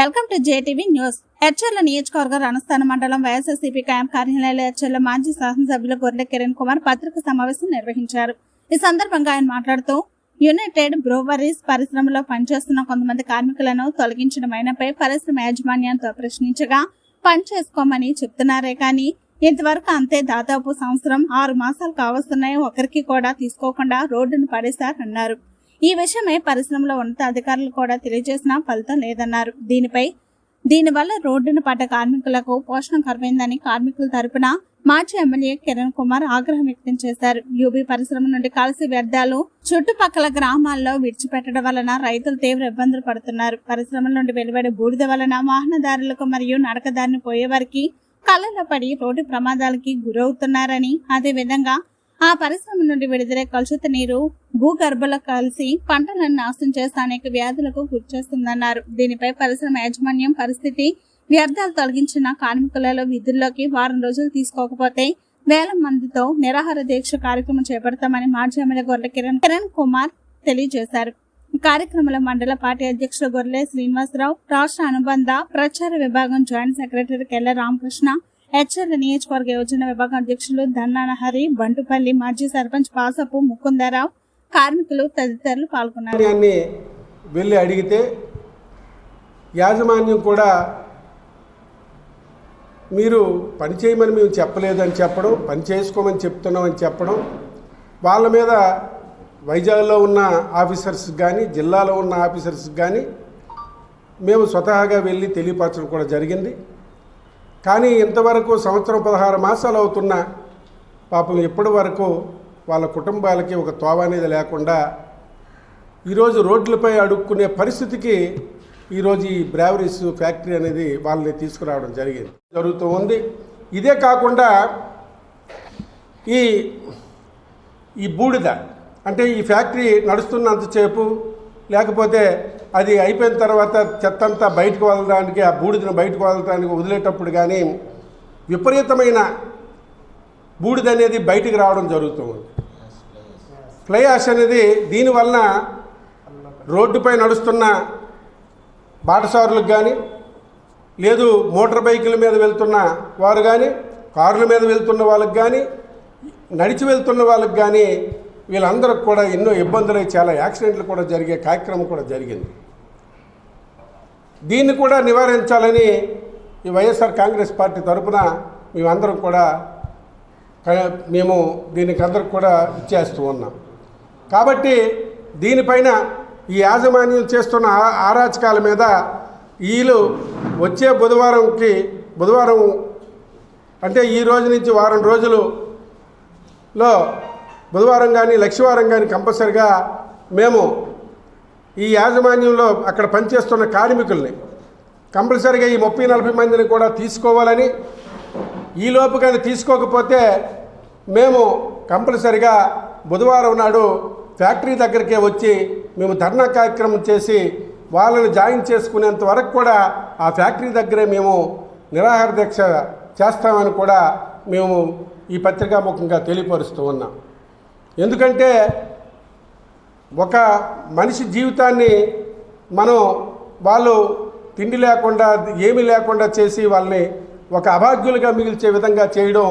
Welcome to JTV news. ఎర్చర్ల నియోజకవర్గ రణస్థాన మండలం వైఎస్ఆర్సీపీ క్యాంప్ కార్యాలయంలో ఎర్చర్ల మాజీ శాసనసభ్యులు గొర్రె కిరణ్ కుమార్ పత్రిక సమావేశం నిర్వహించారు. ఈ సందర్భంగా ఆయన మాట్లాడుతూ యునైటెడ్ బ్రూవరీస్ పరిశ్రమలో పనిచేస్తున్న కొంతమంది కార్మికులను తొలగించడమైనపై పరిశ్రమ యాజమాన్యంతో ప్రశ్నించగా పని చేసుకోమని చెప్తున్నారే కానీ ఇంతవరకు అంతే దాదాపు సంవత్సరం ఆరు మాసాలు కావస్తున్నాయి. ఒకరికి కూడా తీసుకోకుండా రోడ్డును పడేశారన్నారు. ఈ విషయమై పరిశ్రమలో ఉన్నత అధికారులు కూడా తెలియజేసినా ఫలితం లేదన్నారు. దీనిపై దీనివల్ల రోడ్డును పడ్డ కార్మికులకు పోషణ కరువైందని కార్మికుల తరపున మాజీ ఎమ్మెల్యే కిరణ్ కుమార్ ఆగ్రహం వ్యక్తం చేశారు. యూబీ పరిశ్రమ నుండి కలిసి వ్యర్థాలు చుట్టుపక్కల గ్రామాల్లో విడిచిపెట్టడం వలన రైతులు తీవ్ర ఇబ్బందులు పడుతున్నారు. పరిశ్రమల నుండి వెలువడే బూడిద వలన వాహనదారులకు మరియు నడకదారిని పోయేవారికి కళ్ళలో పడి రోడ్డు ప్రమాదాలకి గురవుతున్నారని అదే విధంగా ఆ పరిశ్రమ నుండి విడుదల కలుషిత నీరు భూగర్భలో కలిసి పంటలను నాశనం చేసి అనేక వ్యాధులకు గురిచేస్తుందన్నారు దీనిపై పరిశ్రమ యాజమాన్యం పరిస్థితి వ్యర్థాలు తొలగించిన కార్మికులలో విధుల్లోకి వారం రోజులు తీసుకోకపోతే వేల మందితో నిరాహార దీక్ష కార్యక్రమం చేపడతామని మాజీ ఎమ్మెల్యే గొర్రె కిరణ్ కిరణ్ కుమార్ తెలియజేశారు. కార్యక్రమంలో మండల పార్టీ అధ్యక్షుడు గొర్రె శ్రీనివాసరావు రాష్ట్ర అనుబంధ ప్రచార విభాగం joint secretary Kella Ramakrishna HR నియోజకవర్గ యోజన విభాగం అధ్యక్షులు దన్నాన హరి బంటుపల్లి మాజీ సర్పంచ్ పాసపు ముకుందరావు కార్మికులు తదితరులు పాల్గొన్నారు. వెళ్ళి అడిగితే యాజమాన్యం కూడా మీరు పని చేయమని మేము చెప్పలేదని చెప్పడం పని చేసుకోమని చెప్తున్నామని చెప్పడం వాళ్ళ మీద వైజాగ్లో ఉన్న ఆఫీసర్స్ కానీ జిల్లాలో ఉన్న ఆఫీసర్స్ కానీ మేము స్వతహాగా వెళ్ళి తెలియపరచడం కూడా జరిగింది. కానీ ఇంతవరకు సంవత్సరం పదహారు మాసాలు అవుతున్న పాపం ఇప్పటి వరకు వాళ్ళ కుటుంబాలకి ఒక తోవ అనేది లేకుండా ఈరోజు రోడ్లపై అడుక్కునే పరిస్థితికి ఈరోజు ఈ బ్రావరీస్ ఫ్యాక్టరీ అనేది వాళ్ళని తీసుకురావడం జరిగింది. జరుగుతూ ఉంది. ఇదే కాకుండా ఈ ఈ బూడిద అంటే ఈ ఫ్యాక్టరీ నడుస్తున్నంతసేపు లేకపోతే అది అయిపోయిన తర్వాత చెత్త అంతా బయటకు వదలడానికి ఆ బూడిదను బయటకు వదలడానికి వదిలేటప్పుడు కానీ విపరీతమైన బూడిద అనేది బయటికి రావడం జరుగుతుంది. ఫ్లై యాష్ అనేది దీనివలన రోడ్డుపై నడుస్తున్న బాటసారులకు కానీ లేదు మోటార్ బైకుల మీద వెళ్తున్న వారు కానీ కార్ల మీద వెళ్తున్న వాళ్ళకి కానీ నడిచి వెళ్తున్న వాళ్ళకి కానీ వీళ్ళందరికి కూడా ఎన్నో ఇబ్బందులు చాలా యాక్సిడెంట్లు కూడా జరిగే కార్యక్రమం కూడా జరిగింది. దీన్ని కూడా నివారించాలని ఈ వైఎస్ఆర్ కాంగ్రెస్ పార్టీ తరఫున మేమందరం కూడా క- మేము దీనికి అందరికి కూడా ఇచ్చేస్తూ ఉన్నాం. కాబట్టి దీనిపైన ఈ యాజమాన్యం చేస్తున్న ఆరాచకాల మీద వీళ్ళు వచ్చే బుధవారంకి బుధవారం అంటే ఈ రోజు నుంచి వారం రోజులులో బుధవారం కానీ లక్షవారం కానీ కంపల్సరిగా మేము ఈ యాజమాన్యంలో అక్కడ పనిచేస్తున్న కార్మికుల్ని కంపల్సరిగా ఈ ముప్పై నలభై మందిని కూడా తీసుకోవాలని ఈ లోపు కానీ తీసుకోకపోతే మేము కంపల్సరిగా బుధవారం నాడు ఫ్యాక్టరీ దగ్గరికే వచ్చి మేము ధర్నా కార్యక్రమం చేసి వాళ్ళని జాయిన్ చేసుకునేంత వరకు కూడా ఆ ఫ్యాక్టరీ దగ్గరే మేము నిరాహార దీక్ష చేస్తామని కూడా మేము ఈ పత్రికాముఖంగా తెలియపరుస్తూ ఉన్నాం. ఎందుకంటే ఒక మనిషి జీవితాన్ని మనం వాళ్ళు తిండి లేకుండా ఏమీ లేకుండా చేసి వాళ్ళని ఒక అభాగ్యులుగా మిగిల్చే విధంగా చేయడం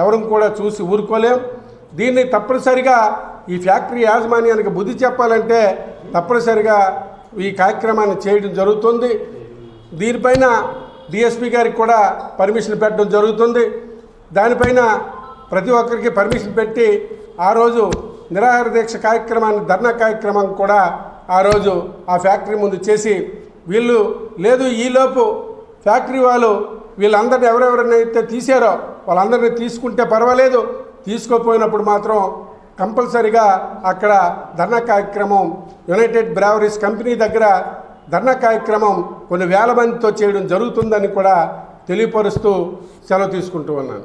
ఎవరం కూడా చూసి ఊరుకోలేం. దీన్ని తప్పనిసరిగా ఈ ఫ్యాక్టరీ యాజమాన్యానికి బుద్ధి చెప్పాలంటే తప్పనిసరిగా ఈ కార్యక్రమాన్ని చేయడం జరుగుతుంది. దీనిపైన డిఎస్పి గారికి కూడా పర్మిషన్ పెట్టడం జరుగుతుంది. దానిపైన ప్రతి ఒక్కరికి పర్మిషన్ పెట్టి ఆ రోజు నిరాహార దీక్ష కార్యక్రమాన్ని ధర్నా కార్యక్రమం కూడా ఆ రోజు ఆ ఫ్యాక్టరీ ముందు చేసి వీళ్ళు లేదు ఈలోపు ఫ్యాక్టరీ వాళ్ళు వీళ్ళందరిని ఎవరెవరినైతే తీసారో వాళ్ళందరినీ తీసుకుంటే పర్వాలేదు. తీసుకోపోయినప్పుడు మాత్రం కంపల్సరిగా అక్కడ ధర్నా కార్యక్రమం యునైటెడ్ బ్రావరీస్ కంపెనీ దగ్గర ధర్నా కార్యక్రమం కొన్ని వేల మందితో చేయడం జరుగుతుందని కూడా తెలియపరుస్తూ సెలవు తీసుకుంటూ ఉన్నాను.